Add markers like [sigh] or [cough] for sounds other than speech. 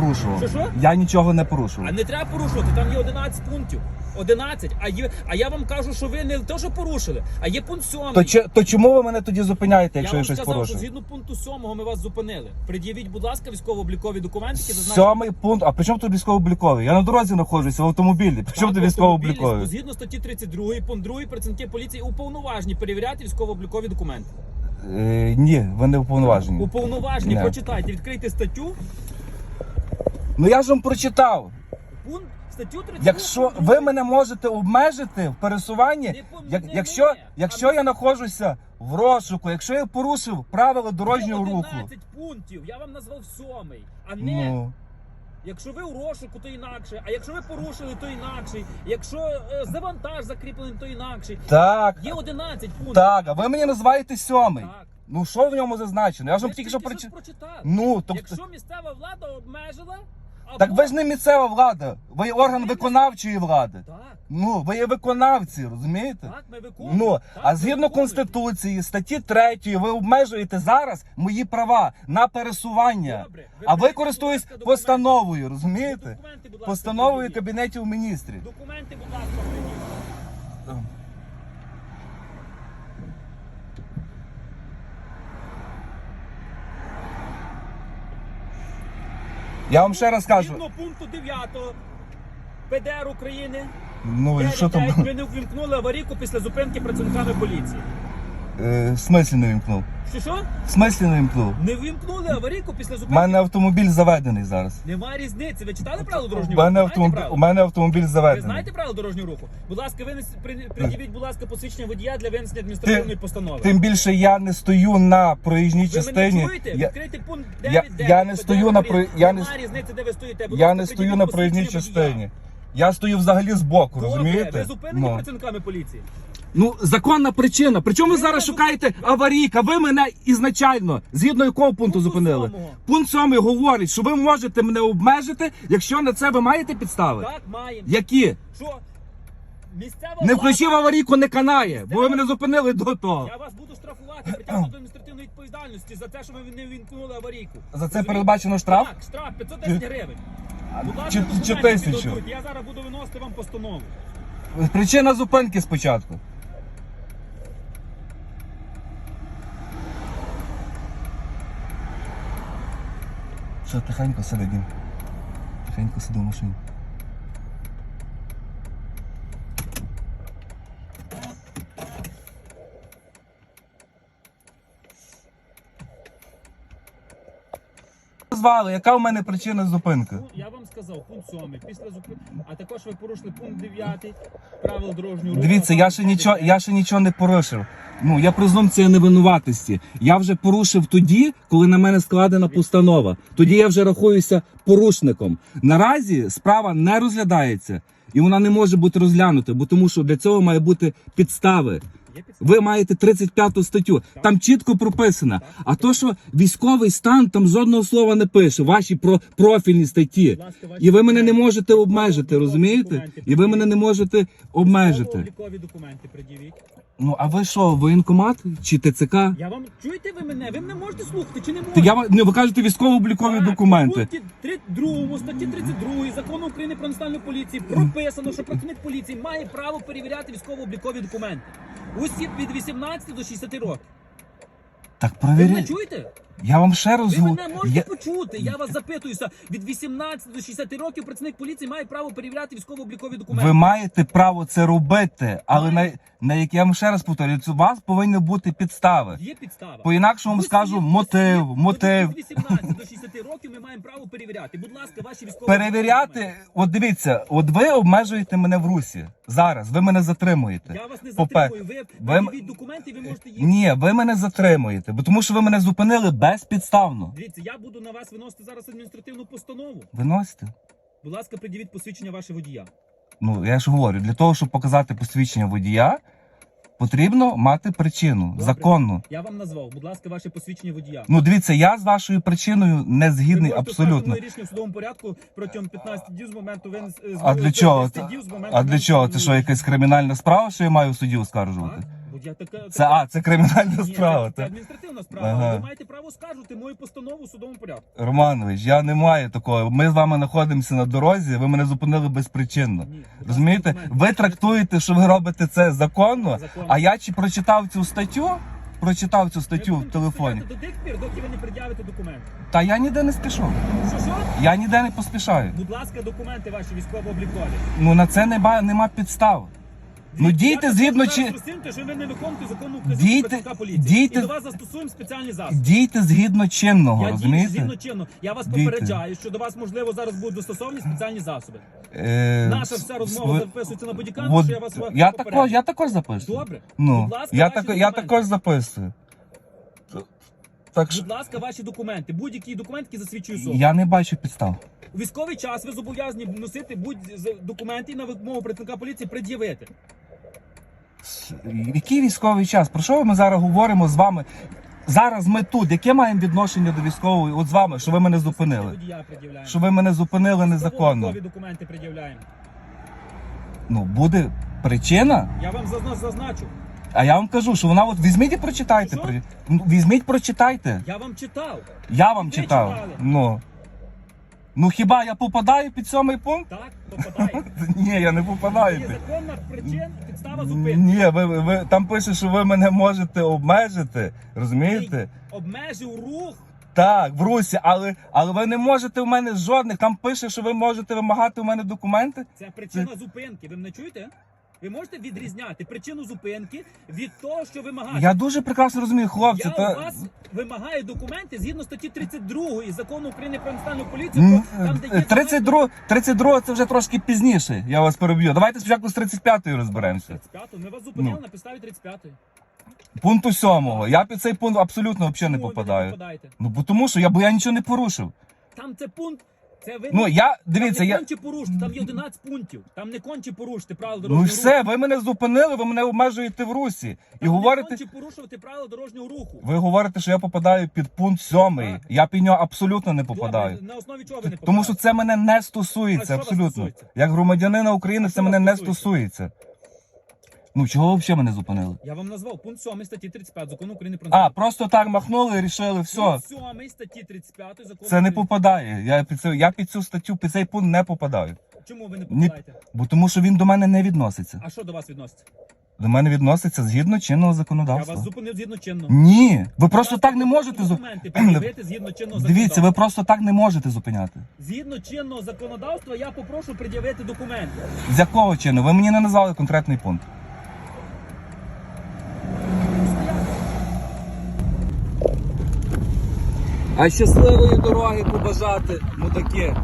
порушував. Що, що? Я нічого не порушував. А не треба порушувати, там є 11 пунктів. 11. А, є, а я вам кажу, що ви не те, що порушили, а є пункт 7. То, чи- то чому ви мене тоді зупиняєте, якщо я, вам щось сказав, порушив? що згідно пункту 7 ми вас зупинили. Пред'явіть, будь ласка, військово-облікові документи, які зазначені. Сьомий пункт. А при чому тут військово-обліковий? Я на дорозі знаходжуся в автомобілі. При чому тут військово-обліковий? Згідно статті 32, пункт 2, працівники поліції уповноважені перевіряти військово-облікові документи. Е, ні, ви не уповноважені. Уповноважені, Не. прочитайте, відкрийте статтю. Ну я ж вам прочитав. Пункт статтю 32. Якщо ви мене можете обмежити в пересуванні, Не як, не якщо, якщо я знаходжуся в розшуку, якщо я порушив правила дорожнього руху, 11 пунктів, я вам назвав сьомий, а не ну якщо ви у розшуку, то інакше, а якщо ви порушили, то інакше, якщо е, завантаж закріплений, то інакше. так, Є 11 пунктів. так, а ви мені називаєте сьомий. Так. Ну що в ньому зазначено? Я ж Ви вам тільки що прочитав. Ну, тобто. Якщо місцева влада обмежила. Так ви ж не місцева влада, ви є орган виконавчої влади. Так, Ну, ви є виконавці, розумієте? так, ми виконуємо. Ну, Так, а ми згідно виконуємо. Конституції, статті 3, ви обмежуєте зараз мої права на пересування. Добре, А ви користуєтесь будь ласка, документи. постановою, розумієте? Документи, будь ласка, Постановою. Кабінетів міністрів. Документи, будь ласка, придивіть. Я вам ще раз кажу. Згідно пункту 9 ПДР України, Ну і що там? 9.9 ви не ввімкнули аварійку після зупинки працівниками поліції. Е, В смислі не вімкнув? Що що? В смислі не вімкнув? Не ввімкнули аварійку після У зупинки? мене автомобіль заведений зараз. Немає різниці. Ви читали правила У дорожнього мене руху? автомобіль, Знаєте у мене автомобіль Ви заведений. знаєте правила дорожнього руху? Будь ласка, ви придивіть, будь ласка, посвідчення водія для винесення адміністративної постанови. Тим більше я не стою на проїжджій ви частині. мене чуєте? Я, пункт я- 9.9. я не стою на про- я не Немає різниці, де ви стоїте. Будь я ласка, не стою на посвідчення водія. частині. Я стою взагалі збоку, Добре, розумієте? Ви зупинені Ну. працівниками поліції. Ну, законна причина. Причому ви зараз шукаєте аварійка? Ви мене ізначально, згідно якого пункту Пункту зупинили? сьомого. Пункт 7 говорить, що ви можете мене обмежити, якщо на це ви маєте підстави. Так, маємо. Які? Що? Місцева Не влада- включив аварійку, не канає, бо ви мене зупинили до того. Я вас буду штрафувати, притягнути до адміністративної відповідальності за те, що ви не ввімкнули аварійку. За це Розумієте? передбачено штраф? Так, штраф 510 гривень. Будь ласка, Чи- документи тисячу? підготуйте. Я зараз буду виносити вам постанову. Причина зупинки спочатку. Що, тихенько сиди, Дім. Тихенько сиди в машині. Звали, яка в мене причина зупинки? Сказав, пункт 7, після зупинки, а також ви порушили пункт 9 правил дорожнього руху. Дивіться, я ще нічого, я ще нічого не порушив. Ну я презумпція невинуватості. Я вже порушив тоді, коли на мене складена постанова. Тоді я вже рахуюся порушником. Наразі справа не розглядається і вона не може бути розглянута, бо тому що для цього має бути підстави. Ви маєте 35 статтю. Там чітко прописано. А то, що військовий стан, там жодного слова не пише. Ваші про профільні статті. І ви мене не можете обмежити, розумієте? І ви мене не можете обмежити. Документи пред'явіть. Ну, а ви що, воєнкомат чи ТЦК? Я вам чуєте ви мене? Ви мене можете слухати чи не можете? я ва- не ви кажете військово-облікові документи. У пункті 32 статті 32 закону України про національну поліцію [clears throat] прописано, що працівник поліції має право перевіряти військово-облікові документи. Усі від 18 до 60 років. Так Ви мене провіряйте. чуєте? Я вам ще Ви раз мене говорю. можете Я... почути. Я вас запитуюся. Від 18 до 60 років працівник поліції має право перевіряти військово-облікові документи. Ви маєте право це робити, але на, на яке я вам ще раз повторюю, це у вас повинні бути підстави. Є підстава. По інакшому Усі- скажу мотив, от мотив. Від 18 до 60 років ми маємо право перевіряти. Будь ласка, ваші військові Перевіряти, от дивіться, от ви обмежуєте мене в русі. Зараз ви мене затримуєте. Я вас не Попе- затримую. Ви ви- документи, ви можете їх. Ні, ви мене затримуєте, бо тому що ви мене зупинили безпідставно. Дивіться, я буду на вас виносити зараз адміністративну постанову. Виносите? Будь ласка, пред'явіть посвідчення вашого водія. Ну, я ж говорю, для того, щоб показати посвідчення водія, потрібно мати причину Добре. законну. Я вам назвав. Будь ласка, ваше посвідчення водія. Ну, дивіться, я з вашою причиною не згідний можете абсолютно. оскаржити рішення в судовому порядку протягом 15 днів з моменту ви А для чого? днів з моменту А для чого? Це що, якась кримінальна справа, що я маю в суді оскаржувати? Так, я така, Це а, це кримінальна Ні, справа. Це, це адміністративна справа. Ага. Ви маєте право скаржити мою постанову у судовому порядку. Романович, я не маю такого. Ми з вами знаходимося на дорозі, ви мене зупинили безпричинно. Ні, Розумієте? Ви трактуєте, що ви робите це законно, Законно. а я чи прочитав цю статтю, прочитав цю статтю в телефоні. До тих пір, доки ви не пред'явите документи. Та я ніде не спішу. Що що? Я ніде не поспішаю. Будь ласка, документи ваші військово-облікові. Ну на це нема, нема підстав. Ну, дійте згідно чи- просимо, що ви не виконуєте законну вказівку Дійте- поліції. дійте- І до вас застосуємо спеціальні засоби. Дійте згідно чинного, Я дію розумієте? згідно чинно. Я вас Дійте. попереджаю, що до вас можливо зараз будуть застосовані спеціальні засоби. Е, Наша вся розмова ви- записується на бодікамеру, от що я вас я також, я також записую. Добре. Ну, Будь ласка, я, ваші так, я документи. також записую. Так що Будь ласка, ваші документи. Будь-які документи, які засвідчують особу. я не бачу підстав. У військовий час ви зобов'язані носити будь-з документи і на вимогу працівника поліції пред'явити. Який військовий час? Про що ми зараз говоримо з вами? Зараз ми тут. Яке маємо відношення до військової? От з вами, що ви мене зупинили? Що ви мене зупинили незаконно? Документи пред'являємо. Ну, буде причина. Я вам зазна- зазначу. А я вам кажу, що вона от візьміть і прочитайте. Що? При- Ну, Візьміть, прочитайте. Я вам читав. Я вам Ви читав. читали? Ну. Ну хіба я попадаю під сьомий пункт? Так, попадає. [laughs] Ні, я не попадаю. Є під- законна причина, підстава зупинки. Ні, ви, ви, ви там пише, що ви мене можете обмежити. Розумієте? Обмежив рух. Так, в Русі, але, але ви не можете в мене жодних. Там пише, що ви можете вимагати у мене документи. Це причина зупинки. Ви мене чуєте? Ви можете відрізняти причину зупинки від того, що вимагає. Я дуже прекрасно розумію, хлопці. Я Та... у вас вимагаю документи згідно статті 32 закону України про національну поліцію. М, Про, там, де є 32, 32 це вже трошки пізніше. Я вас переб'ю. Давайте спочатку з 35-ї розберемося. 35 Ми вас зупиняли Ну. на підставі 35-ї. Пункту 7. Я під цей пункт абсолютно взагалі не Чому ви попадаю. попадаєте? Ну бо тому що я бо я нічого не порушив. Там це пункт. Це ви Ну я там дивіться, не я конче порушити, там є 11 пунктів. Там не конче порушити правила ну дорожнього все, руху. ви мене зупинили, ви мене обмежуєте в русі. І Там говорите, конче порушувати правила дорожнього руху. ви говорите, що я попадаю під пункт сьомий. Так. Я під нього абсолютно не попадаю. Добре, на основі чого ви не Тому що попадаєте? це мене не А стосується що вас абсолютно. стосується? Як громадянина України, А це що мене вас не стосується? стосується. Ну чого ви взагалі мене зупинили? Я вам назвав пункт 7 статті 35 закону України про А, просто так махнули і рішили, все. Пункт 7 статті 35 закону Це не України. попадає. Я під цю, я під цю статтю, під цей пункт не попадаю. Чому ви не Ні. попадаєте? Бо тому що він до мене не відноситься. А що до вас відноситься? До мене відноситься згідно чинного Я законодавства. вас зупинив згідно чинного. Ні, ви просто так не можете зуп... документи пред'явити згідно чинного Дивіться, ви законодавства. просто так не можете зупиняти. Згідно чинного законодавства я попрошу пред'явити документи. З якого чину? Ви мені не назвали конкретний пункт. А щасливої дороги побажати, мудаки.